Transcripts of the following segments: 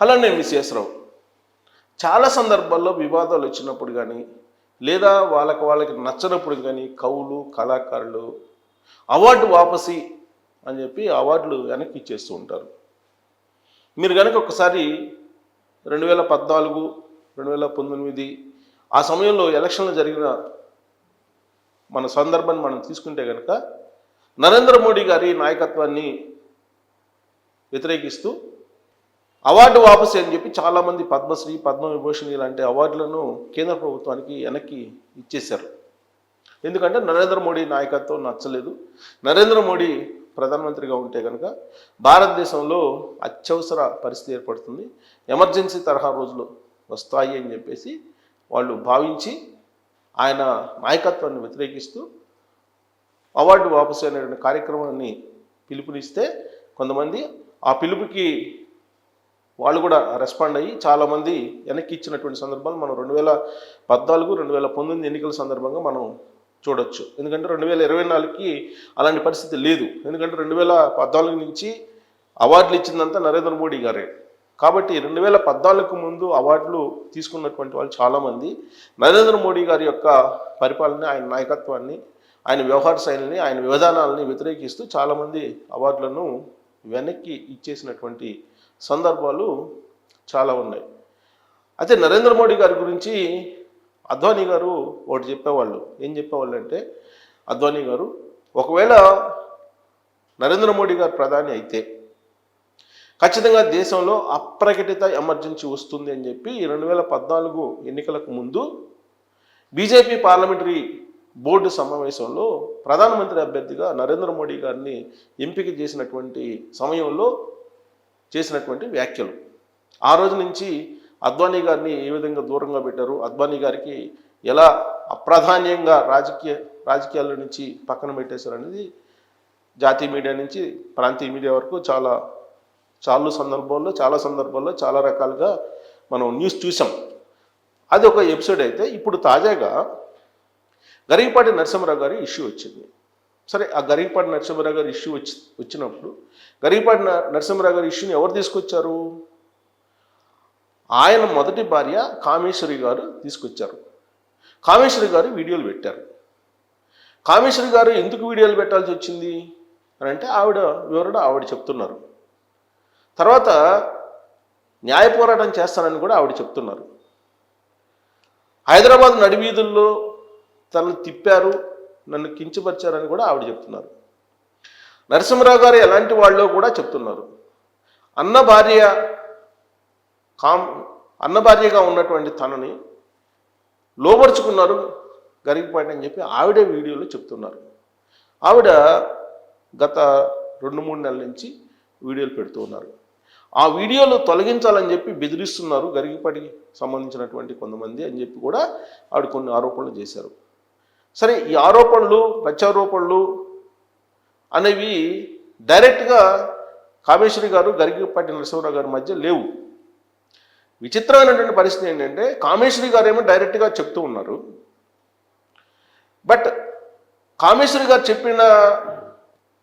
అలానే మిస్ చాలా సందర్భాల్లో వివాదాలు వచ్చినప్పుడు కానీ లేదా వాళ్ళకి వాళ్ళకి నచ్చనప్పుడు కానీ కవులు కళాకారులు అవార్డు వాపసి అని చెప్పి అవార్డులు వెనక్కి ఇచ్చేస్తూ ఉంటారు. మీరు కనుక ఒకసారి రెండు వేల పద్నాలుగు రెండు వేల పంతొమ్మిది ఆ సమయంలో ఎలక్షన్లు జరిగిన మన సందర్భాన్ని మనం తీసుకుంటే కనుక నరేంద్ర మోడీ గారి నాయకత్వాన్ని వ్యతిరేకిస్తూ అవార్డు వాపసి అని చెప్పి చాలామంది పద్మశ్రీ పద్మవిభూషణ్ ఇలాంటి అవార్డులను కేంద్ర ప్రభుత్వానికి వెనక్కి ఇచ్చేశారు. ఎందుకంటే నరేంద్ర మోడీ నాయకత్వం నచ్చలేదు. నరేంద్ర మోడీ ప్రధానమంత్రిగా ఉంటే కనుక భారతదేశంలో అత్యవసర పరిస్థితి ఏర్పడుతుంది. ఎమర్జెన్సీ తరహా రోజులు వస్తాయి అని చెప్పేసి వాళ్ళు భావించి ఆయన నాయకత్వాన్ని వ్యతిరేకిస్తూ అవార్డు వాపసు అనేటువంటి కార్యక్రమాన్ని పిలుపునిస్తే కొంతమంది ఆ పిలుపుకి వాళ్ళు కూడా రెస్పాండ్ అయ్యి చాలామంది వెనక్కి ఇచ్చినటువంటి సందర్భాలు మనం రెండు వేల పద్నాలుగు రెండు వేల పంతొమ్మిది ఎన్నికల సందర్భంగా మనం చూడొచ్చు. ఎందుకంటే రెండు వేల ఇరవై నాలుగుకి అలాంటి పరిస్థితి లేదు. ఎందుకంటే రెండు వేల పద్నాలుగు నుంచి అవార్డులు ఇచ్చిందంతా నరేంద్ర మోడీ గారే. కాబట్టి రెండు వేల పద్నాలుగుకు ముందు అవార్డులు తీసుకున్నటువంటి వాళ్ళు చాలామంది. నరేంద్ర మోడీ గారి యొక్క పరిపాలన ఆయన నాయకత్వాన్ని ఆయన వ్యవహార శైలిని ఆయన విధానాలని వ్యతిరేకిస్తూ చాలామంది అవార్డులను వెనక్కి ఇచ్చేసినటువంటి సందర్భాలు చాలా ఉన్నాయి. అయితే నరేంద్ర మోడీ గారి గురించి అద్వానీ గారు ఒకటి చెప్పేవాళ్ళు. ఏం చెప్పేవాళ్ళు అంటే అద్వానీ గారు ఒకవేళ నరేంద్ర మోడీ గారు ప్రధాని అయితే ఖచ్చితంగా దేశంలో అప్రకటిత ఎమర్జెన్సీ వస్తుంది అని చెప్పి రెండు వేల పద్నాలుగు ఎన్నికలకు ముందు బీజేపీ పార్లమెంటరీ బోర్డు సమావేశంలో ప్రధానమంత్రి అభ్యర్థిగా నరేంద్ర మోడీ గారిని ఎంపిక చేసినటువంటి సమయంలో చేసినటువంటి వ్యాఖ్యలు. ఆ రోజు నుంచి అద్వానీ గారిని ఏ విధంగా దూరంగా పెట్టారు? అద్వానీ గారికి ఎలా అప్రాధాన్యంగా రాజకీయ రాజకీయాల నుంచి పక్కన పెట్టేశారు అనేది జాతీయ మీడియా నుంచి ప్రాంతీయ మీడియా వరకు చాలా చాలా సందర్భాల్లో చాలా సందర్భాల్లో చాలా రకాలుగా మనం న్యూస్ చూసాం అది ఒక ఎపిసోడ్ అయితే ఇప్పుడు తాజాగా గరీపాటి నరసింహరావు గారి ఇష్యూ వచ్చింది. సరే ఆ గరీపాటి నరసింహరావు గారి ఇష్యూ వచ్చి వచ్చినప్పుడు గరీపాటి నరసింహరావు గారి ఇష్యూని ఎవరు తీసుకొచ్చారు? ఆయన మొదటి భార్య కామేశ్వరి గారు తీసుకొచ్చారు. కామేశ్వరి గారు వీడియోలు పెట్టారు. కామేశ్వరి గారు ఎందుకు వీడియోలు పెట్టాల్సి వచ్చింది? అని అంటే ఆవిడ వివరణ ఆవిడ చెప్తున్నారు. తర్వాత న్యాయ పోరాటం చేస్తానని కూడా ఆవిడ చెప్తున్నారు. హైదరాబాద్ నడివీధుల్లో తనను తిప్పారు. నన్ను కించపరిచారని కూడా ఆవిడ చెప్తున్నారు. నరసింహరావు గారు ఎలాంటి వాళ్ళో కూడా చెప్తున్నారు. అన్న భార్య కామ్ అన్న భార్యగా ఉన్నటువంటి తనని లోపరుచుకున్నారు గరిగిపాటి అని చెప్పి ఆవిడే వీడియోలో చెప్తున్నారు. ఆవిడ గత రెండు మూడు నెలల నుంచి వీడియోలు పెడుతూ ఉన్నారు. ఆ వీడియోలు తొలగించాలని చెప్పి బెదిరిస్తున్నారు గరిగిపాటికి సంబంధించినటువంటి కొంతమంది అని చెప్పి కూడా ఆవిడ కొన్ని ఆరోపణలు చేశారు. సరే ఈ ఆరోపణలు ప్రత్యారోపణలు అనేవి డైరెక్ట్గా కామేశ్వరి గారు గరిగిపాటి నరసింహరావు గారి మధ్య లేవు. విచిత్రమైనటువంటి పరిస్థితి ఏంటంటే కామేశ్వరి గారు ఏమో డైరెక్ట్గా చెప్తూ ఉన్నారు. బట్ కామేశ్వరి గారు చెప్పిన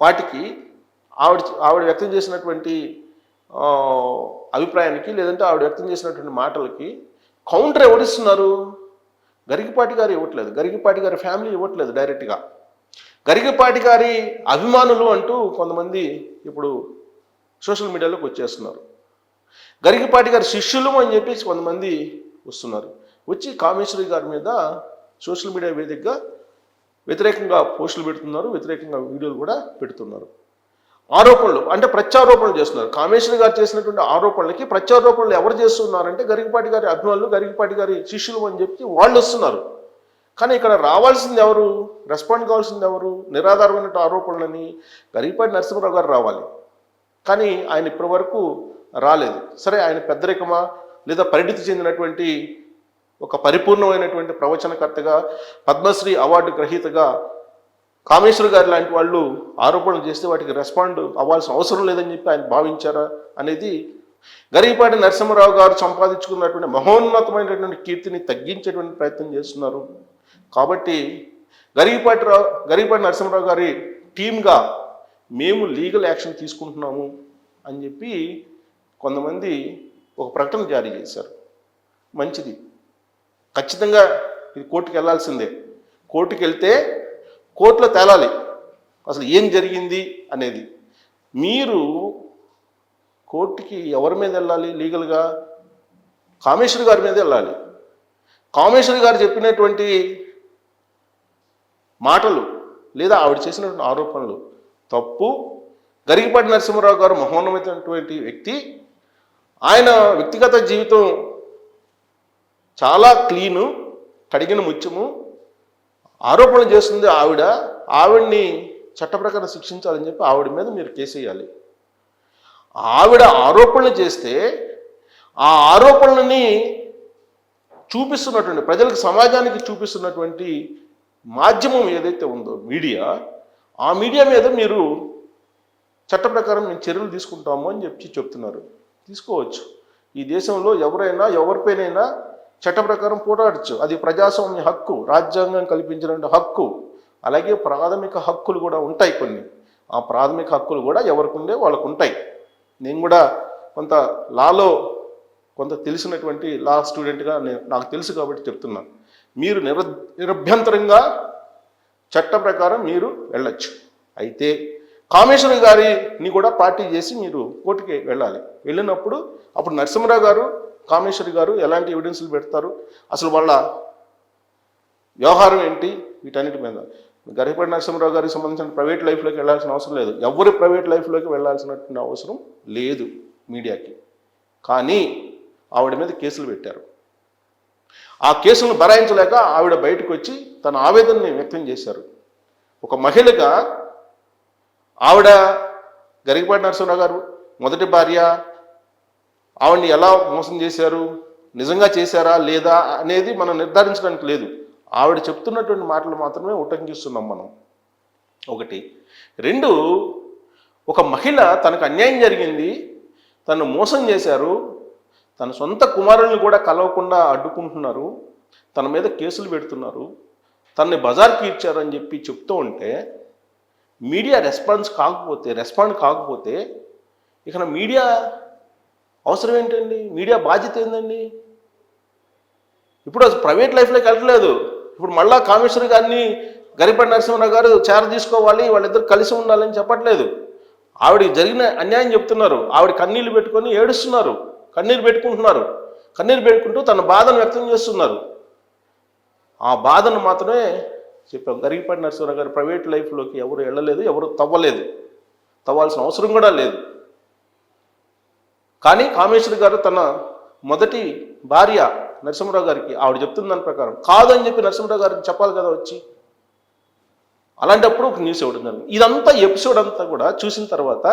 వాటికి ఆవిడ ఆవిడ వ్యక్తం చేసినటువంటి అభిప్రాయానికి లేదంటే ఆవిడ వ్యక్తం చేసినటువంటి మాటలకి కౌంటర్ ఎవరిస్తున్నారు గరిగిపాటి గారు ఇవ్వట్లేదు. గరిగిపాటి గారి ఫ్యామిలీ ఇవ్వట్లేదు డైరెక్ట్గా. గరిగిపాటి గారి అభిమానులు అంటూ కొంతమంది ఇప్పుడు సోషల్ మీడియాలోకి వచ్చేస్తున్నారు. గరిగిపాటి గారి శిష్యులు అని చెప్పేసి కొంతమంది వస్తున్నారు. వచ్చి కామేశ్వరి గారి మీద సోషల్ మీడియా వేదికగా వ్యతిరేకంగా పోస్టులు పెడుతున్నారు. వ్యతిరేకంగా వీడియోలు కూడా పెడుతున్నారు. ఆరోపణలు అంటే ప్రత్యారోపణలు చేస్తున్నారు. కామేశ్వరి గారు చేసినటువంటి ఆరోపణలకి ప్రత్యారోపణలు ఎవరు చేస్తున్నారంటే గరిగిపాటి గారి అభిమానులు గరిగిపాటి గారి శిష్యులు అని చెప్పి వాళ్ళు వస్తున్నారు. కానీ ఇక్కడ రావాల్సింది ఎవరు? రెస్పాండ్ కావాల్సింది ఎవరు? నిరాధారమైన ఆరోపణలని గరికపాటి నరసింహరావు గారు రావాలి. కానీ ఆయన ఇప్పటి వరకు రాలేదు. సరే ఆయన పెద్దరికమా? లేదా పరిణితి చెందినటువంటి ఒక పరిపూర్ణమైనటువంటి ప్రవచనకర్తగా పద్మశ్రీ అవార్డు గ్రహీతగా కామేశ్వర్ గారు లాంటి వాళ్ళు ఆరోపణలు చేస్తే వాటికి రెస్పాండ్ అవ్వాల్సిన అవసరం లేదని చెప్పి ఆయన భావించారా అనేది గరీపాటి నరసింహరావు గారు సంపాదించుకున్నటువంటి మహోన్నతమైనటువంటి కీర్తిని తగ్గించేటువంటి ప్రయత్నం చేస్తున్నారు. కాబట్టి గరీపాటి రావు గరీపాటి నరసింహరావు గారి టీమ్గా మేము లీగల్ యాక్షన్ తీసుకుంటున్నాము అని చెప్పి కొంతమంది ఒక ప్రకటన జారీ చేశారు. మంచిది. ఖచ్చితంగా ఇది కోర్టుకు వెళ్ళాల్సిందే. కోర్టుకు వెళ్తే కోర్టులో తేలాలి. అసలు ఏం జరిగింది అనేది. మీరు కోర్టుకి ఎవరి మీద వెళ్ళాలి? లీగల్గా? కామేశ్వరి గారి మీద వెళ్ళాలి. కామేశ్వరి గారు చెప్పినటువంటి మాటలు లేదా ఆవిడ చేసినటువంటి ఆరోపణలు తప్పు. గరిగిపాటి నరసింహరావు గారు మహోన్నమైనటువంటి వ్యక్తి. ఆయన వ్యక్తిగత జీవితం చాలా క్లీను కడిగిన ముత్యము. ఆరోపణలు చేస్తుంది ఆవిడ ఆవిడ్ని చట్ట ప్రకారం శిక్షించాలని చెప్పి ఆవిడ మీద మీరు కేసు వేయాలి. ఆవిడ ఆరోపణలు చేస్తే ఆ ఆరోపణలని చూపిస్తున్నటువంటి ప్రజలకు సమాజానికి చూపిస్తున్నటువంటి మాధ్యమం ఏదైతే ఉందో మీడియా ఆ మీడియా మీద మీరు చట్ట ప్రకారం మేము చర్యలు తీసుకుంటాము అని చెప్పి చెప్తున్నారు. తీసుకోవచ్చు. ఈ దేశంలో ఎవరైనా ఎవరిపైనైనా చట్ట ప్రకారం పోరాడచ్చు. అది ప్రజాస్వామ్య హక్కు రాజ్యాంగం కల్పించిన హక్కు అలాగే ప్రాథమిక హక్కులు కూడా ఉంటాయి కొన్ని. ఆ ప్రాథమిక హక్కులు కూడా ఎవరికి ఉండే వాళ్ళకు ఉంటాయి. నేను కూడా కొంత లాలో కొంత తెలిసినటువంటి లా స్టూడెంట్గా నేను నాకు తెలుసు కాబట్టి చెప్తున్నాను మీరు నిర నిరభ్యంతరంగా చట్ట ప్రకారం మీరు వెళ్ళచ్చు. అయితే కామేశ్వరి గారిని కూడా పార్టీ చేసి మీరు కోర్టుకి వెళ్ళాలి. వెళ్ళినప్పుడు అప్పుడు నరసింహరావు గారు కామేశ్వరి గారు ఎలాంటి ఎవిడెన్స్లు పెడతారు? అసలు వాళ్ళ వ్యవహారం ఏంటి? వీటన్నిటి మీద. గరిపడి నరసింహరావు గారికి సంబంధించిన ప్రైవేట్ లైఫ్లోకి వెళ్ళాల్సిన అవసరం లేదు. ఎవరి ప్రైవేట్ లైఫ్లోకి వెళ్ళాల్సినటువంటి అవసరం లేదు మీడియాకి. కానీ ఆవిడ మీద కేసులు పెట్టారు. ఆ కేసులను భరాయించలేక ఆవిడ బయటకు వచ్చి తన ఆవేదనని వ్యక్తం చేశారు. ఒక మహిళగా ఆవిడ గరికపాటి నరసింహరావు గారు మొదటి భార్య ఆవిడని ఎలా మోసం చేశారు నిజంగా చేశారా లేదా అనేది మనం నిర్ధారించడానికి లేదు. ఆవిడ చెప్తున్నటువంటి మాటలు మాత్రమే ఉటంకిస్తున్నాం మనం. ఒకటి. రెండు ఒక మహిళ తనకు అన్యాయం జరిగింది తను మోసం చేశారు తన సొంత కుమారుల్ని కూడా కలవకుండా అడ్డుకుంటున్నారు తన మీద కేసులు పెడుతున్నారు తనని బజార్కి ఇచ్చారని చెప్పి చెప్తూ ఉంటే మీడియా రెస్పాన్స్ కాకపోతే రెస్పాండ్ కాకపోతే ఇక మీడియా అవసరం ఏంటండి? మీడియా బాధ్యత ఏందండి? ఇప్పుడు అసలు ప్రైవేట్ లైఫ్లోకి వెళ్ళట్లేదు. ఇప్పుడు మళ్ళా కామేశ్వరి గారిని గరిపడి నరసింహరావు గారు చేర తీసుకోవాలి వాళ్ళిద్దరు కలిసి ఉండాలని చెప్పట్లేదు. ఆవిడకి జరిగిన అన్యాయం చెప్తున్నారు. ఆవిడ కన్నీళ్ళు పెట్టుకొని ఏడుస్తున్నారు. కన్నీరు పెట్టుకుంటున్నారు. కన్నీరు పెట్టుకుంటూ తన బాధను వ్యక్తం చేస్తున్నారు. ఆ బాధను మాత్రమే చెప్పాం. గరిగిపాటి నరసింహరావు గారు ప్రైవేట్ లైఫ్లోకి ఎవరు వెళ్ళలేదు ఎవరు తవ్వలేదు. తవ్వాల్సిన అవసరం కూడా లేదు. కానీ కామేశ్వరి గారు తన మొదటి భార్య నరసింహరావు గారికి ఆవిడ చెప్తున్న దాని ప్రకారం కాదని చెప్పి నరసింహరావు గారికి చెప్పాలి కదా వచ్చి. అలాంటప్పుడు ఒక న్యూస్ ఇవ్వడం జరిగింది. ఇదంతా ఎపిసోడ్ అంతా కూడా చూసిన తర్వాత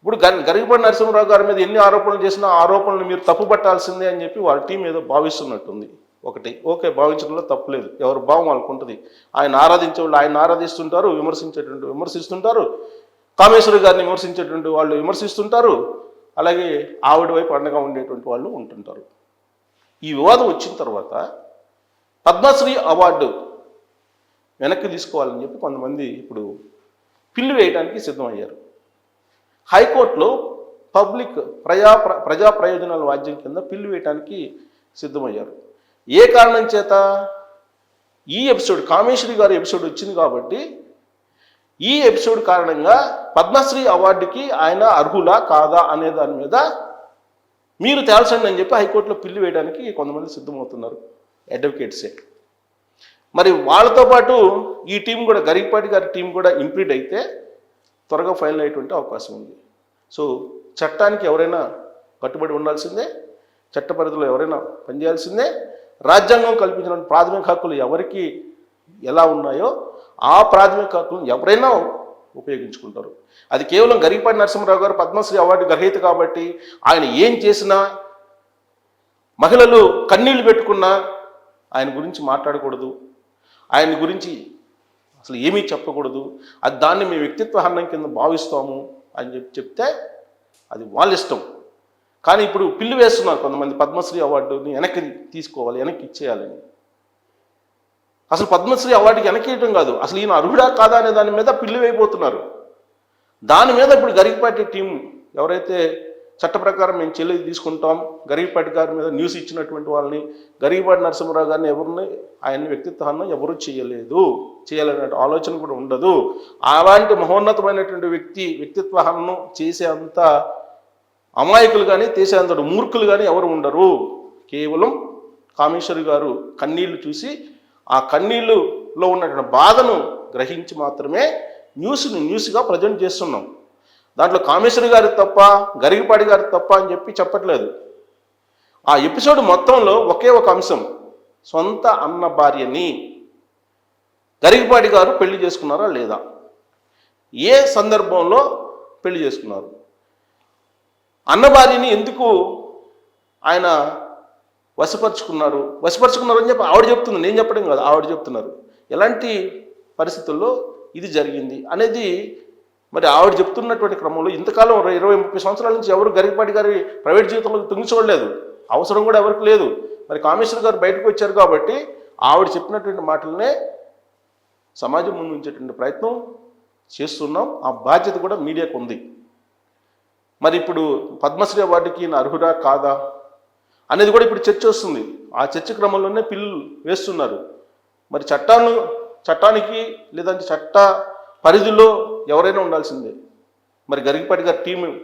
ఇప్పుడు గరి గరిగిపడి నరసింహరావు గారి మీద ఎన్ని ఆరోపణలు చేసినా ఆరోపణలు మీరు తప్పు పట్టాల్సిందే అని చెప్పి వాళ్ళ టీం ఏదో భావిస్తున్నట్టుంది. ఒకటి. ఓకే భావించడంలో తప్పులేదు ఎవరు భావం వాళ్ళకు ఉంటుంది. ఆయన ఆరాధించే వాళ్ళు ఆయన ఆరాధిస్తుంటారు విమర్శించేటువంటి విమర్శిస్తుంటారు. కామేశ్వరి గారిని విమర్శించేటువంటి వాళ్ళు విమర్శిస్తుంటారు. అలాగే ఆవిడ వైపు అండగా ఉండేటువంటి వాళ్ళు ఉంటుంటారు. ఈ వివాదం వచ్చిన తర్వాత పద్మశ్రీ అవార్డు వెనక్కి తీసుకోవాలని చెప్పి కొంతమంది ఇప్పుడు పిల్లు వేయడానికి సిద్ధమయ్యారు. హైకోర్టులో పబ్లిక్ ప్రజా ప్ర- ప్రజా ప్రయోజనాల వాద్యం కింద పిల్లు వేయడానికి సిద్ధమయ్యారు. ఏ కారణం చేత? ఈ ఎపిసోడ్ కామేశ్వరి గారి ఎపిసోడ్ వచ్చింది కాబట్టి ఈ ఎపిసోడ్ కారణంగా పద్మశ్రీ అవార్డుకి ఆయన అర్హులా కాదా అనే దాని మీద మీరు తేల్చండి అని చెప్పి హైకోర్టులో పిల్లి వేయడానికి కొంతమంది సిద్ధమవుతున్నారు అడ్వకేట్సే. మరి వాళ్ళతో పాటు ఈ టీం కూడా గరికపాటి గారి టీం కూడా ఇంప్లీడ్ అయితే త్వరగా ఫైనల్ అయ్యేటువంటి అవకాశం ఉంది. సో చట్టానికి ఎవరైనా కట్టుబడి ఉండాల్సిందే చట్ట పరిధిలో ఎవరైనా పనిచేయాల్సిందే రాజ్యాంగం కల్పించిన ప్రాథమిక హక్కులు ఎవరికి ఎలా ఉన్నాయో ఆ ప్రాథమిక హక్కులను ఎవరైనా ఉపయోగించుకుంటారు. అది కేవలం గరిపాటి నరసింహరావు గారు పద్మశ్రీ అవార్డు గ్రహీత కాబట్టి ఆయన ఏం చేసినా మహిళలు కన్నీళ్ళు పెట్టుకున్నా ఆయన గురించి మాట్లాడకూడదు. ఆయన గురించి అసలు ఏమీ చెప్పకూడదు. అది దాన్ని మీ వ్యక్తిత్వ హన్నం కింద భావిస్తాము అని చెప్పి చెప్తే అది వాళ్ళ ఇష్టం. కానీ ఇప్పుడు పిల్లు వేస్తున్నారు కొంతమంది పద్మశ్రీ అవార్డుని వెనక్కి తీసుకోవాలి వెనక్కి ఇచ్చేయాలని అసలు పద్మశ్రీ అవార్డుకి వెనకేయటం కాదు. అసలు ఈయన అర్హుడా కాదా అనే దాని మీద పిల్లి వేయబోతున్నారు. దాని మీద ఇప్పుడు గరికపాటి టీం ఎవరైతే చట్ట ప్రకారం మేము చెల్లి తీసుకుంటాం గరిగిపాటి గారి మీద న్యూస్ ఇచ్చినటువంటి వాళ్ళని గరిగిపాటి నరసింహరావు గారిని ఎవరిని ఆయన వ్యక్తిత్వాన్ని ఎవరు చేయలేదు. చేయాలనే ఆలోచన కూడా ఉండదు. అలాంటి మహోన్నతమైనటువంటి వ్యక్తి వ్యక్తిత్వాన్ని చేసే అంత అమాయకులు కానీ చేసేంత మూర్ఖులు కానీ ఎవరు ఉండరు. కేవలం కామేశ్వరి గారు కన్నీళ్ళు చూసి ఆ కన్నీళ్ళులో ఉన్నటువంటి బాధను గ్రహించి మాత్రమే న్యూస్ని న్యూస్గా ప్రజెంట్ చేస్తున్నాం. దాంట్లో కామేశ్వరి గారి తప్ప గరిగిపాడి గారి తప్ప అని చెప్పి చెప్పట్లేదు. ఆ ఎపిసోడ్ మొత్తంలో ఒకే ఒక అంశం సొంత అన్న భార్యని గరిగిపాటి గారు పెళ్ళి చేసుకున్నారా లేదా? ఏ సందర్భంలో పెళ్ళి చేసుకున్నారు? అన్న ఎందుకు ఆయన వశపరుచుకున్నారు? వశపరుచుకున్నారు అని చెప్పి ఆవిడ చెప్తుంది నేను చెప్పడం కాదు ఆవిడ చెప్తున్నారు. ఎలాంటి పరిస్థితుల్లో ఇది జరిగింది అనేది మరి ఆవిడ చెప్తున్నటువంటి క్రమంలో ఇంతకాలం ఇరవై ఇరవై ముప్పై సంవత్సరాల నుంచి ఎవరు గరికపాటి గారి ప్రైవేట్ జీవితంలో తుంగి చూడలేదు. అవసరం కూడా ఎవరికి లేదు. మరి కామేశ్వర్ గారు బయటకు వచ్చారు కాబట్టి ఆవిడ చెప్పినటువంటి మాటలనే సమాజం ముందు ఉంచేటువంటి ప్రయత్నం చేస్తున్నాం. ఆ బాధ్యత కూడా మీడియాకు ఉంది. మరి ఇప్పుడు పద్మశ్రీ అవార్డుకి ఈయన అర్హుడా కాదా? అనేది కూడా ఇప్పుడు చర్చ వస్తుంది. ఆ చర్చ క్రమంలోనే పిల్లలు వేస్తున్నారు. మరి చట్టాన్ని చట్టానికి లేదంటే చట్ట పరిధిలో ఎవరైనా ఉండాల్సిందే. మరి గరిగిపాటి గారి టీం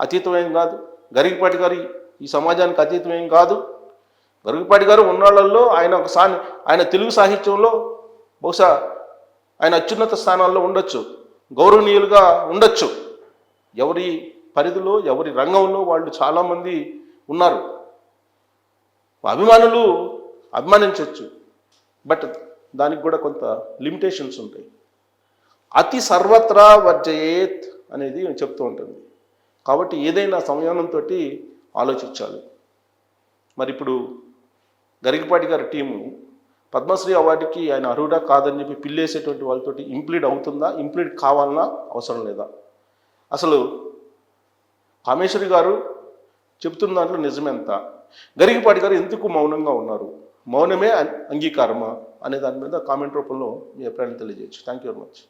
అతీతమేం కాదు. గరిగిపాటి గారి ఈ సమాజానికి అతీతమేం కాదు. గరిగిపాటి గారు ఉన్నాళ్ళల్లో ఆయన ఒక సా ఆయన తెలుగు సాహిత్యంలో బహుశా ఆయన అత్యున్నత స్థానాల్లో ఉండొచ్చు. గౌరవనీయులుగా ఉండొచ్చు. ఎవరి పరిధిలో ఎవరి రంగంలో వాళ్ళు చాలామంది ఉన్నారు. అభిమానులు అభిమానించవచ్చు. బట్ దానికి కూడా కొంత లిమిటేషన్స్ ఉంటాయి. అతి సర్వత్రా వర్జయేత్ అనేది చెప్తూ ఉంటుంది. కాబట్టి ఏదైనా సంయమనంతో ఆలోచించాలి. మరి ఇప్పుడు గరికపాటి గారి టీము పద్మశ్రీ అవార్డుకి ఆయన అర్హుడా కాదని చెప్పి పిల్లేసేటువంటి వాళ్ళతోటి ఇంప్లీడ్ అవుతుందా? ఇంప్లీడ్ కావాలన్నా అవసరం లేదా? అసలు కామేశ్వరి గారు చెప్తున్న దాంట్లో నిజమెంత? గరిగిపాటి గారు ఎందుకు మౌనంగా ఉన్నారు? మౌనమే అంగీకారమా? అనే దాని మీద కామెంట్ రూపంలో మీ అభిప్రాయాన్ని తెలియజేయచ్చు. Thank you very much